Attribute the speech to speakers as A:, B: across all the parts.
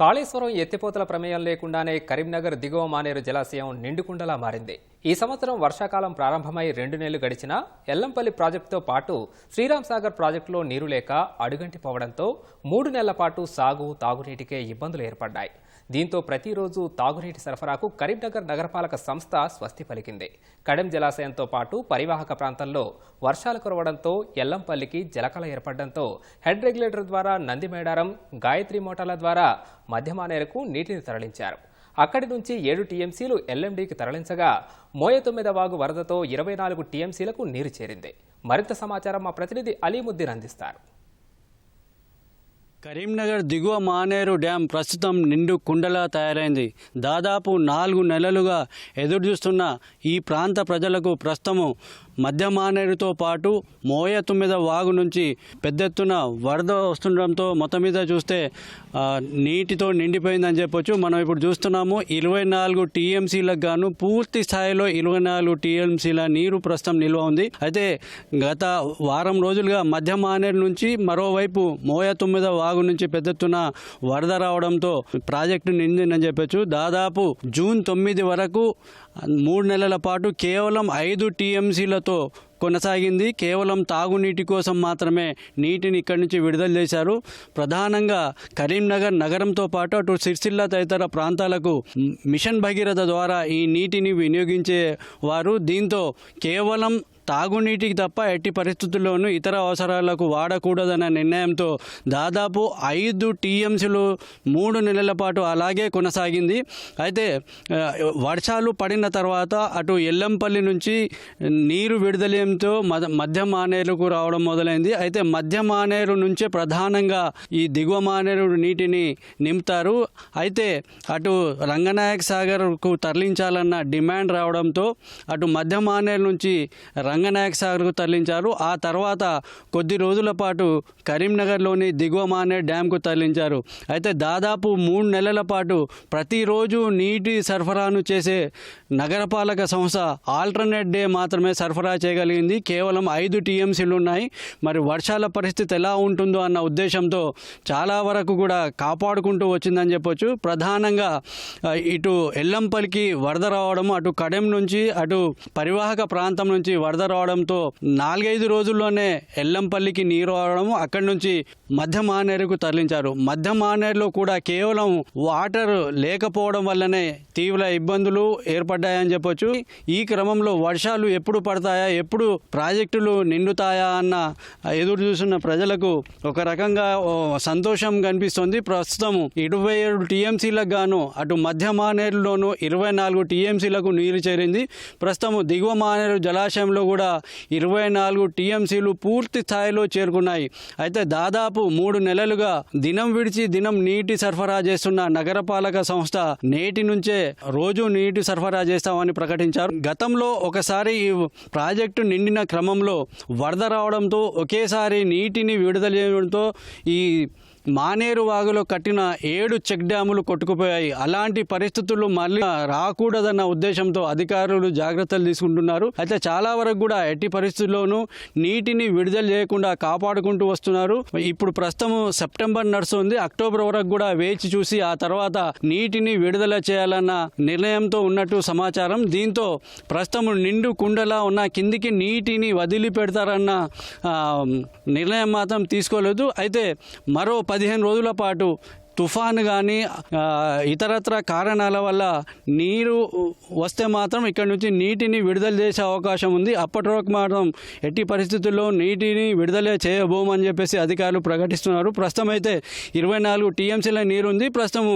A: కాళేశ్వరం ఎత్తిపోతల ప్రమేయం లేకుండానే కరీంనగర్ దిగువ మానేరు జలాశయం నిండుకుండలా మారింది. ఈ సంవత్సరం వర్షాకాలం ప్రారంభమై రెండు నెలలు గడిచినా ఎల్లంపల్లి ప్రాజెక్టుతో పాటు శ్రీరామ్ సాగర్ ప్రాజెక్టులో నీరు లేక అడుగంటిపోవడంతో మూడు నెలల పాటు సాగు తాగునీటికే ఇబ్బందులు ఏర్పడ్డాయి. దీంతో ప్రతిరోజు తాగునీటి సరఫరాకు కరీంనగర్ నగరపాలక సంస్థ స్వస్తి పలికింది. కడెం జలాశయంతో పాటు పరివాహక ప్రాంతంలో వర్షాలు కురవడంతో ఎల్లంపల్లికి జలకళ ఏర్పడడంతో హెడ్ రెగ్యులేటర్ ద్వారా నందిమేడారం గాయత్రి మోటార్ల ద్వారా మధ్యమానేరకు నీటిని తరలించారు. అక్కడి నుంచి ఏడు టీఎంసీలు ఎల్ఎండీకి తరలించగా మోయ తొమ్మిద వాగు వరదతో ఇరవై నాలుగు టీఎంసీలకు నీరు చేరింది. మరింత సమాచారం మా ప్రతినిధి అలీముద్దీన్ అందిస్తారు.
B: కరీంనగర్ దిగువ మానేరు డ్యాం ప్రస్తుతం నిండు కుండలా తయారైంది. దాదాపు నాలుగు నెలలుగా ఎదురుచూస్తున్న ఈ ప్రాంత ప్రజలకు ప్రస్తుతము మధ్యమానేరుతో పాటు మోయ తొమ్మిద వాగు నుంచి పెద్ద ఎత్తున వరద వస్తుండడంతో మొత్తం మీద చూస్తే నీటితో నిండిపోయిందని చెప్పొచ్చు. మనం ఇప్పుడు చూస్తున్నాము ఇరవై నాలుగు టీఎంసీలకు గాను పూర్తి స్థాయిలో ఇరవై నాలుగు టీఎంసీల నీరు ప్రస్తుతం నిల్వ ఉంది. అయితే గత వారం రోజులుగా మధ్య మానేరు నుంచి మరోవైపు మోయ తొమ్మిద వాగు నుంచి పెద్ద ఎత్తున వరద రావడంతో ప్రాజెక్టు నిండిందని చెప్పొచ్చు. దాదాపు జూన్ తొమ్మిది వరకు మూడు నెలల పాటు కేవలం ఐదు టీఎంసీల టీఎంసీలతో కొనసాగింది. కేవలం తాగునీటి కోసం మాత్రమే నీటిని ఇక్కడి నుంచి విడుదల చేశారు. ప్రధానంగా కరీంనగర్ నగరంతో పాటు అటు సిరిసిల్ల తదితర ప్రాంతాలకు మిషన్ భగీరథ ద్వారా ఈ నీటిని వినియోగించే వారు. దీంతో కేవలం తాగునీటికి తప్ప ఎట్టి పరిస్థితుల్లోనూ ఇతర అవసరాలకు వాడకూడదన్న నిర్ణయంతో దాదాపు ఐదు టీఎంసీలు మూడు నెలల పాటు అలాగే కొనసాగింది. అయితే వర్షాలు పడిన తర్వాత అటు ఎల్లంపల్లి నుంచి నీరు విడుదలయంతో మద మధ్య మానేరుకు రావడం మొదలైంది. అయితే మధ్య మానేరు నుంచే ప్రధానంగా ఈ దిగువ మానేరు నీటిని నింపుతారు. అయితే అటు రంగనాయక సాగర్కు తరలించాలన్న డిమాండ్ రావడంతో అటు మధ్య మానేరు నుంచి రంగనాయక సాగర్కు తరలించారు. ఆ తర్వాత కొద్ది రోజుల పాటు కరీంనగర్లోని దిగువ మానే డ్యాంకు తరలించారు. అయితే దాదాపు మూడు నెలల పాటు ప్రతిరోజు నీటి సరఫరాను చేసే నగరపాలక సంస్థ ఆల్టర్నేట్ డే మాత్రమే సరఫరా చేయగలిగింది. కేవలం ఐదు టీఎంసీలు ఉన్నాయి. మరి వర్షాల పరిస్థితి ఎలా ఉంటుందో అన్న ఉద్దేశంతో చాలా వరకు కూడా కాపాడుకుంటూ వచ్చిందని చెప్పొచ్చు. ప్రధానంగా ఇటు ఎల్లంపల్లికి వరద రావడం అటు కడెం నుంచి అటు పరివాహక ప్రాంతం నుంచి వరద రావడంతో నాలుగైదు రోజుల్లోనే ఎల్లంపల్లికి నీరు రావడం అక్కడి నుంచి మధ్య మానేరుకు తరలించారు. మధ్య మానేరులో కూడా కేవలం వాటర్ లేకపోవడం వల్లనే తీవ్ర ఇబ్బందులు ఏర్పడ్డాయని చెప్పొచ్చు. ఈ క్రమంలో వర్షాలు ఎప్పుడు పడతాయా ఎప్పుడు ప్రాజెక్టులు నిండుతాయా అన్న ఎదురు చూస్తున్న ప్రజలకు ఒక రకంగా సంతోషం కనిపిస్తుంది. ప్రస్తుతం ఇరవై ఏడు టీఎంసీలకు గాను అటు మధ్య మానేరులోను ఇరవై నాలుగు టీఎంసీలకు నీరు చేరింది. ప్రస్తుతం దిగువ మానేరు జలాశయంలో కూడా ఇరవై నాలుగు టీఎంసీలు పూర్తి స్థాయిలో చేరుకున్నాయి. అయితే దాదాపు మూడు నెలలుగా దినం విడిచి దినం నీటి సరఫరా చేస్తున్న నగరపాలక సంస్థ నేటి నుంచే రోజు నీటి సరఫరా చేస్తామని ప్రకటించారు. గతంలో ఒకసారి ఈ ప్రాజెక్టు నిండిన క్రమంలో వరద రావడంతో ఒకేసారి నీటిని విడుదల చేయడంతో ఈ మానేరు వాగులో కట్టిన ఏడు చెక్ డ్యాములు కొట్టుకుపోయాయి. అలాంటి పరిస్థితులు మళ్ళీ రాకూడదన్న ఉద్దేశంతో అధికారులు జాగ్రత్తలు తీసుకుంటున్నారు. అయితే చాలా వరకు కూడా ఎట్టి పరిస్థితుల్లోనూ నీటిని విడుదల చేయకుండా కాపాడుకుంటూ వస్తున్నారు. ఇప్పుడు ప్రస్తుతం సెప్టెంబర్ నడుస్తుంది. అక్టోబర్ వరకు కూడా వేచి చూసి ఆ తర్వాత నీటిని విడుదల చేయాలన్న నిర్ణయంతో ఉన్నట్టు సమాచారం. దీంతో ప్రస్తుతం నిండు కుండలా ఉన్న కిందికి నీటిని వదిలిపెడతారన్న పెడతారన్న నిర్ణయం మాత్రం తీసుకోలేదు. అయితే మరో పదిహేను రోజుల పాటు తుఫాను కానీ ఇతరత్ర కారణాల వల్ల నీరు వస్తే మాత్రం ఇక్కడ నుంచి నీటిని విడుదల చేసే అవకాశం ఉంది. అప్పటి వరకు మాత్రం ఎట్టి పరిస్థితుల్లో నీటిని విడుదల చేయబోమని చెప్పేసి అధికారులు ప్రకటిస్తున్నారు. ప్రస్తుతం అయితే ఇరవై నాలుగు టీఎంసీల నీరు ఉంది ప్రస్తుతం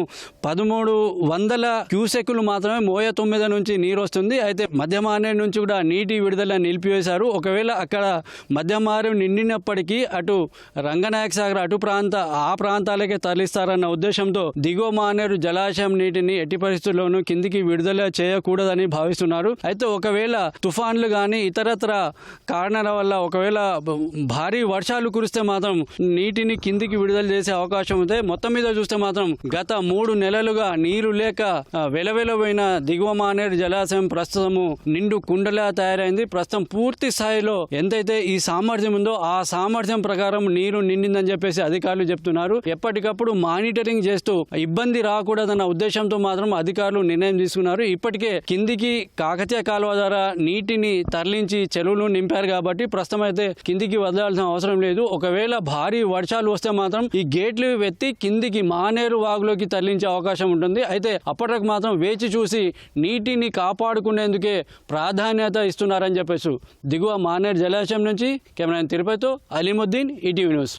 B: పదమూడు వందల క్యూసెక్కులు మాత్రమే మోయ తొమ్మిది నుంచి నీరు వస్తుంది అయితే మధ్యమానే నుంచి కూడా నీటి విడుదల నిలిపివేశారు. ఒకవేళ అక్కడ మధ్యమారు నిండినప్పటికీ అటు రంగనాయక సాగర్ అటు ప్రాంత ఆ ప్రాంతాలకే తరలిస్తారన్న ఉద్దేశంతో దిగువ మానేరు జలాశయం నీటిని ఎట్టి పరిస్థితుల్లోనూ కిందికి విడుదల చేయకూడదని భావిస్తున్నారు. అయితే ఒకవేళ తుఫాన్లు కానీ ఇతరత్ర కారణాల వల్ల ఒకవేళ భారీ వర్షాలు కురిస్తే మాత్రం నీటిని కిందికి విడుదల చేసే అవకాశం ఉంది మొత్తం మీద చూస్తే మాత్రం గత మూడు నెలలుగా నీరు లేక వెలవెలవైన దిగువ మానేరు జలాశయం ప్రస్తుతము నిండు కుండలా తయారైంది. ప్రస్తుతం పూర్తి స్థాయిలో ఎంతైతే ఈ సామర్థ్యం ఉందో ఆ సామర్థ్యం ప్రకారం నీరు నిండిందని చెప్పేసి అధికారులు చెప్తున్నారు. ఎప్పటికప్పుడు మానిటర్ మానిటరింగ్ చేస్తూ ఇబ్బంది రాకూడదన్న ఉద్దేశంతో మాత్రం అధికారులు నిర్ణయం తీసుకున్నారు. ఇప్పటికే కిందికి కాకతీయ కాలువ ద్వారా నీటిని తరలించి చెరువులు నింపారు కాబట్టి ప్రస్తుతం అయితే కిందికి వదలాల్సిన అవసరం లేదు. ఒకవేళ భారీ వర్షాలు వస్తే మాత్రం ఈ గేట్లు వెత్తి కిందికి మానేరు వాగులోకి తరలించే అవకాశం ఉంటుంది. అయితే అప్పటికి మాత్రం వేచి చూసి నీటిని కాపాడుకునేందుకే ప్రాధాన్యత ఇస్తున్నారని చెప్పేసి దిగువ మానేరు జలాశయం నుంచి కెమెరా తిరుపతితో అలీముద్దీన్ ఈటీవీ న్యూస్.